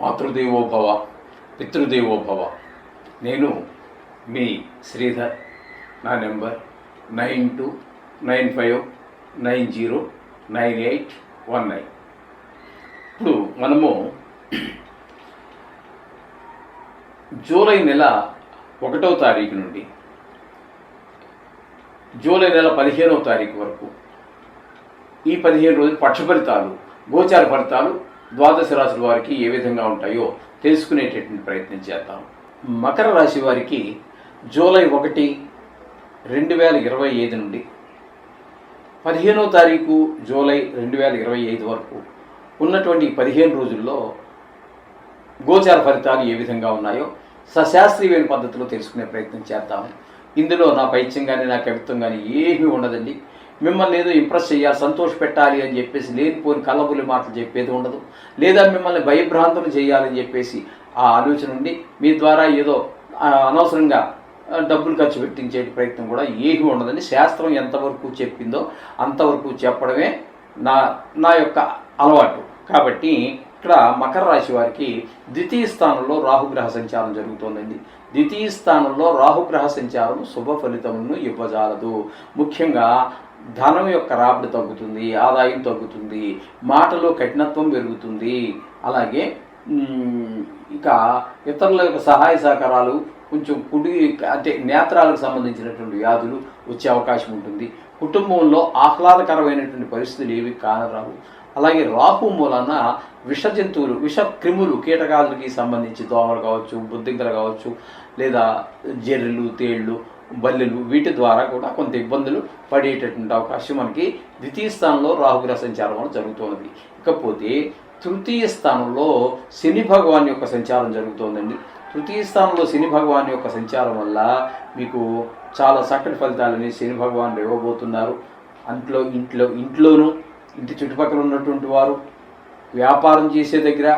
మాతృదేవోభవ పితృదేవోభవ. నేను మీ శ్రీధర్ నా number nine two nine five nine zero nine eight one nine. ఇప్పుడు మనము జూలై నెల ఒకటో తారీఖు నుండి జూలై నెల పదిహేనవ తారీఖు వరకు ఈ పదిహేను రోజులు పక్ష ఫలితాలు గోచార ఫలితాలు ద్వాదశ రాశుల వారికి ఏ విధంగా ఉంటాయో తెలుసుకునేటటువంటి ప్రయత్నం చేద్దాం. మకర రాశి వారికి జూలై ఒకటి రెండు వేల ఇరవై ఐదు నుండి పదిహేనో తారీఖు జూలై రెండు వేల ఇరవై ఐదు వరకు ఉన్నటువంటి పదిహేను రోజుల్లో గోచార ఫలితాలు ఏ విధంగా ఉన్నాయో సశాస్త్రీయమైన పద్ధతిలో తెలుసుకునే ప్రయత్నం చేద్దాం. ఇందులో నా పైత్యం కానీ నా కవిత్వం కానీ ఏమీ ఉండదండి. మిమ్మల్ని ఏదో ఇంప్రెస్ చేయాలి సంతోష పెట్టాలి అని చెప్పేసి లేనిపోని కళ్ళబుల్లి మాటలు చెప్పేది ఉండదు. లేదా మిమ్మల్ని భయభ్రాంతులు చేయాలని చెప్పేసి ఆ ఆలోచన ఉండి మీ ద్వారా ఏదో అనవసరంగా డబ్బులు ఖర్చు పెట్టించే ప్రయత్నం కూడా ఏమీ ఉండదని శాస్త్రం ఎంతవరకు చెప్పిందో అంతవరకు చెప్పడమే నా నా యొక్క అలవాటు. కాబట్టి ఇక్కడ మకర రాశి వారికి ద్వితీయ స్థానంలో రాహుగ్రహ సంచారం జరుగుతోందండి. ద్వితీయ స్థానంలో రాహుగ్రహ సంచారం శుభ ఫలితమును ఇవ్వజాలదు. ముఖ్యంగా ధనం యొక్క రాబడి తగ్గుతుంది ఆదాయం తగ్గుతుంది మాటలో కఠినత్వం పెరుగుతుంది. అలాగే ఇక ఇతరుల యొక్క సహాయ సహకారాలు కొంచెం కుడి అంటే నేత్రాలకు సంబంధించినటువంటి వ్యాధులు వచ్చే అవకాశం ఉంటుంది. కుటుంబంలో ఆహ్లాదకరమైనటువంటి పరిస్థితులు ఏవి కానరావు. అలాగే రాహు మూలన విష జంతువులు విష క్రిములు కీటకాలకి సంబంధించి దోమలు కావచ్చు బుద్ధింకలు కావచ్చు లేదా జెర్రెలు తేళ్ళు బల్లెలు వీటి ద్వారా కూడా కొంత ఇబ్బందులు పడేటటువంటి అవకాశం మనకి ద్వితీయ స్థానంలో రాహుగ్రహ సంచారం వల్ల జరుగుతున్నది ఇకపోతే తృతీయ స్థానంలో శని భగవాన్ యొక్క సంచారం జరుగుతోందండి. తృతీయ స్థానంలో శని భగవాన్ యొక్క సంచారం వల్ల మీకు చాలా చక్కటి ఫలితాలని శని భగవాన్ ఇవ్వబోతున్నారు. అంట్లో ఇంట్లో ఇంట్లోనూ ఇంటి చుట్టుపక్కల ఉన్నటువంటి వారు వ్యాపారం చేసే దగ్గర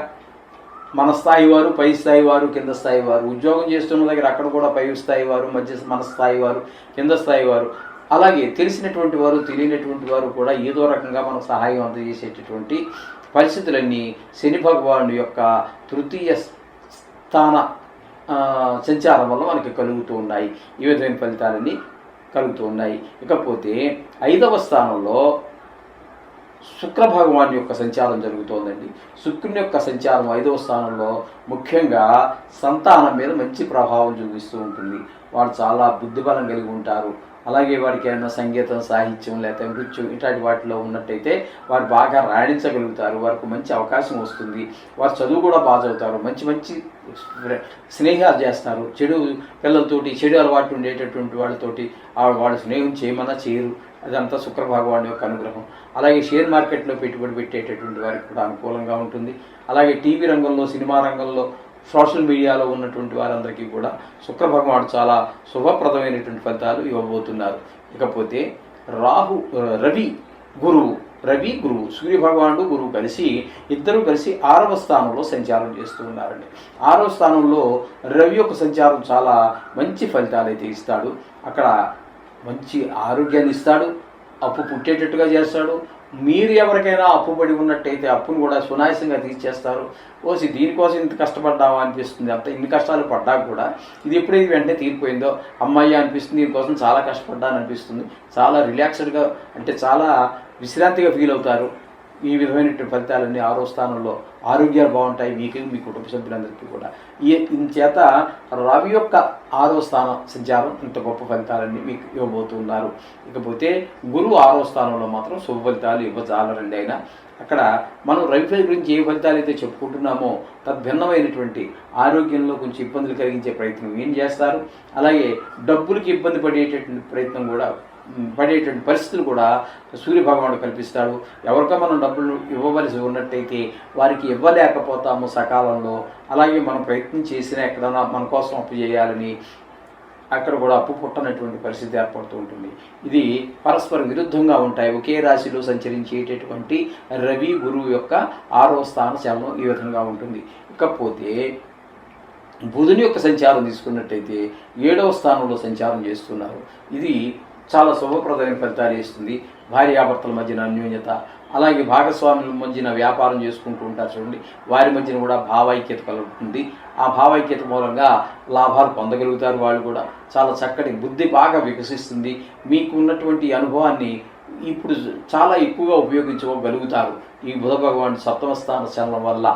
మన స్థాయి వారు పై స్థాయి వారు కింద స్థాయి వారు. ఉద్యోగం చేస్తున్న దగ్గర అక్కడ కూడా పై స్థాయి వారు మధ్య మన స్థాయి వారు కింద స్థాయి వారు. అలాగే తెలిసినటువంటి వారు తెలియనటువంటి వారు కూడా ఏదో రకంగా మనకు సహాయం అందజేసేటటువంటి పరిస్థితులన్నీ శని భగవానుడి యొక్క తృతీయ స్థాన సంచారం వల్ల మనకి కలుగుతూ ఉన్నాయి. ఈ విధమైన ఫలితాలన్నీ కలుగుతూ ఉన్నాయి. ఇకపోతే ఐదవ స్థానంలో శుక్ర భగవాన్ యొక్క సంచారం జరుగుతోందండి. శుక్రుని యొక్క సంచారం ఐదవ స్థానంలో ముఖ్యంగా సంతానం మీద మంచి ప్రభావం చూపిస్తూ ఉంటుంది. వాడు చాలా బుద్ధిబలం కలిగి ఉంటారు. అలాగే వాడికి ఏమైనా సంగీతం సాహిత్యం లేకపోతే నృత్యం ఇట్లాంటి వాటిలో ఉన్నట్టయితే వారు బాగా రాణించగలుగుతారు. వారికి మంచి అవకాశం వస్తుంది. వారు చదువు కూడా బాగా చదువుతారు. మంచి మంచి స్నేహాలు చేస్తారు. చెడు పిల్లలతోటి చెడు అలవాటు ఉండేటటువంటి వాళ్ళతోటి వాళ్ళ వాళ్ళు స్నేహం చేయమన్నా చేయరు. అదంతా శుక్ర భగవాన్ యొక్క అనుగ్రహం. అలాగే షేర్ మార్కెట్లో పెట్టుబడి పెట్టేటటువంటి వారికి కూడా అనుకూలంగా ఉంటుంది. అలాగే టీవీ రంగంలో సినిమా రంగంలో సోషల్ మీడియాలో ఉన్నటువంటి వారందరికీ కూడా శుక్ర భగవానుడు చాలా శుభప్రదమైనటువంటి ఫలితాలు ఇవ్వబోతున్నారు. ఇకపోతే రాహు రవి గురువు రవి గురువు సూర్య భగవానుడు గురువు కలిసి ఇద్దరు కలిసి ఆరవ స్థానంలో సంచారం చేస్తూ ఉన్నారండి. ఆరవ స్థానంలో రవి యొక్క సంచారం చాలా మంచి ఫలితాలు అయితే ఇస్తాడు. అక్కడ మంచి ఆరోగ్యాన్ని ఇస్తాడు అప్పు పుట్టేటట్టుగా చేస్తాడు. మీరు ఎవరికైనా అప్పు పడి ఉన్నట్టయితే అప్పును కూడా సునాయాసంగా తీర్చేస్తారు. ఓసి దీనికోసం ఇంత కష్టపడ్డావా అనిపిస్తుంది. అంత ఇన్ని కష్టాలు పడ్డా కూడా ఇది ఎప్పుడైతే వెంటనే తీరిపోయిందో అమ్మాయి అనిపిస్తుంది దీనికోసం చాలా కష్టపడ్డాను అనిపిస్తుంది చాలా రిలాక్స్డ్గా అంటే చాలా విశ్రాంతిగా ఫీల్ అవుతారు. ఈ విధమైనటువంటి ఫలితాలన్నీ ఆరో స్థానంలో ఆరోగ్యాలు బాగుంటాయి మీకు మీ కుటుంబ సభ్యులందరికీ కూడా. ఈ చేత రవి యొక్క ఆరో స్థానం సంచారం ఇంత గొప్ప ఫలితాలన్నీ మీకు ఇవ్వబోతున్నారు ఇకపోతే గురువు ఆరో స్థానంలో మాత్రం శుభ ఫలితాలు ఇవ్వజాలరండి అయినా అక్కడ మనం రవిఫై గురించి ఏ ఫలితాలు అయితే చెప్పుకుంటున్నామో తద్భిన్నమైనటువంటి ఆరోగ్యంలో కొంచెం ఇబ్బందులు కలిగించే ప్రయత్నం ఏం చేస్తారు? అలాగే డబ్బులకి ఇబ్బంది పడేటటువంటి ప్రయత్నం కూడా పడేటువంటి పరిస్థితులు కూడా సూర్యభగవానుడు కల్పిస్తాడు. ఎవరికో మనం డబ్బులు ఇవ్వవలసి ఉన్నట్టయితే వారికి ఇవ్వలేకపోతాము సకాలంలో. అలాగే మనం ప్రయత్నం చేసినా ఎక్కడైనా మన కోసం అప్పు చేయాలని అక్కడ కూడా అప్పు పుట్టనటువంటి పరిస్థితి ఏర్పడుతూ ఉంటుంది. ఇది పరస్పర విరుద్ధంగా ఉంటాయి. ఒకే రాశిలో సంచరించేటటువంటి రవి గురువు యొక్క ఆరో స్థాన చలనం ఈ విధంగా ఉంటుంది. ఇకపోతే బుధుని యొక్క సంచారం తీసుకున్నట్టయితే ఏడవ స్థానంలో సంచారం చేస్తున్నారు. ఇది చాలా శుభప్రదమైన ఫలితాలు ఇస్తుంది. భార్యాభర్తల మధ్యన అన్యోన్యత అలాగే భాగస్వాముల మధ్యన వ్యాపారం చేసుకుంటూ ఉంటారు చూడండి. వారి మధ్యన కూడా భావైక్యత కలుగుతుంది. ఆ భావైక్యత మూలంగా లాభాలు పొందగలుగుతారు వాళ్ళు కూడా. చాలా చక్కటి బుద్ధి బాగా వికసిస్తుంది. మీకు ఉన్నటువంటి అనుభవాన్ని ఇప్పుడు చాలా ఎక్కువగా ఉపయోగించుకోగలుగుతారు. ఈ బుధ భగవాన్ సప్తమ స్థాన చలనం వల్ల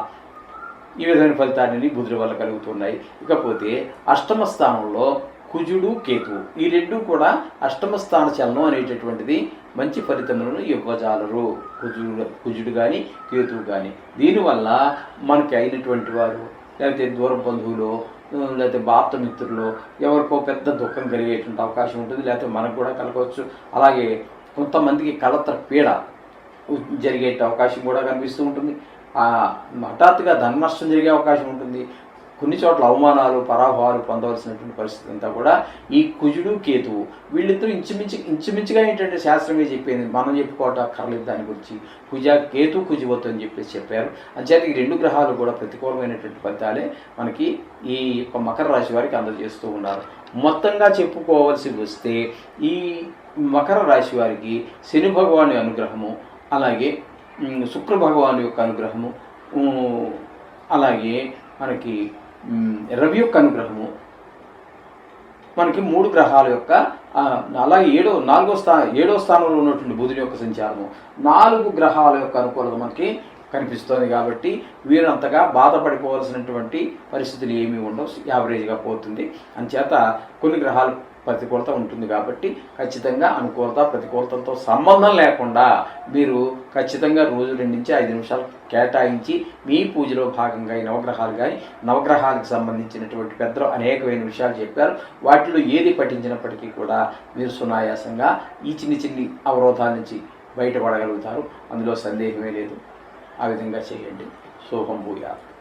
ఈ విధమైన ఫలితాన్ని బుధుడి వల్ల కలుగుతున్నాయి. ఇకపోతే అష్టమ స్థానంలో కుజుడు కేతువు. ఈ రెండు కూడా అష్టమ స్థాన చలనం అనేటటువంటిది మంచి ఫలితములను ఇవ్వజాలరు. కుజుడు కుజుడు కానీ కేతువు కానీ దీనివల్ల మనకి అయినటువంటి వారు లేకపోతే దూర బంధువులు లేకపోతే బాప్త మిత్రులు ఎవరికో పెద్ద దుఃఖం కలిగేటువంటి అవకాశం ఉంటుంది లేకపోతే మనకు కూడా కలగవచ్చు. అలాగే కొంతమందికి కలత్ర పీడ జరిగే అవకాశం కూడా కనిపిస్తూ ఉంటుంది. హఠాత్తుగా ధన నష్టం జరిగే అవకాశం ఉంటుంది. కొన్ని చోట్ల అవమానాలు పరాభవాలు పొందవలసినటువంటి పరిస్థితి అంతా కూడా ఈ కుజుడు కేతువు వీళ్ళిద్దరూ ఇంచుమించు ఇంచుమించుగా ఏంటంటే శాస్త్రమే చెప్పింది మనం చెప్పుకోవటం అక్కర్లేదు దాని గురించి. కుజ కేతు కుజువత్తు అని చెప్పేసి చెప్పారు. అంచేత ఈ రెండు గ్రహాలు కూడా ప్రతికూలమైనటువంటి ఫలితాలే మనకి ఈ యొక్క మకర రాశి వారికి అందజేస్తూ ఉన్నారు. మొత్తంగా చెప్పుకోవాల్సి వస్తే ఈ మకర రాశి వారికి శని భగవాని అనుగ్రహము అలాగే శుక్ర భగవాను యొక్క అనుగ్రహము అలాగే మనకి రవి యొక్క అనుగ్రహము. మనకి మూడు గ్రహాల యొక్క అలాగే ఏడో నాలుగో స్థా ఏడో స్థానంలో ఉన్నటువంటి బుధుని యొక్క సంచారము. నాలుగు గ్రహాల యొక్క అనుకూలత మనకి కనిపిస్తోంది కాబట్టి వీరు అంతగా బాధపడిపోవాల్సినటువంటి పరిస్థితులు ఏమీ ఉండవు. యావరేజ్గా పోతుంది. అంచేత కొన్ని గ్రహాలు ప్రతికూలత ఉంటుంది కాబట్టి ఖచ్చితంగా అనుకూలత ప్రతికూలతతో సంబంధం లేకుండా మీరు ఖచ్చితంగా రోజు రెండు నుంచి ఐదు నిమిషాలు కేటాయించి మీ పూజలో భాగంగా ఈ నవగ్రహాలు కానీ నవగ్రహాలకు సంబంధించినటువంటి పెద్దలు అనేకమైన విషయాలు చెప్పారు. వాటిలో ఏది పఠించినప్పటికీ కూడా మీరు సునాయాసంగా ఈ చిన్ని చిన్ని అవరోధాల నుంచి బయటపడగలుగుతారు. అందులో సందేహమే లేదు. ఆ విధంగా చేయండి. శోభం భూయాలు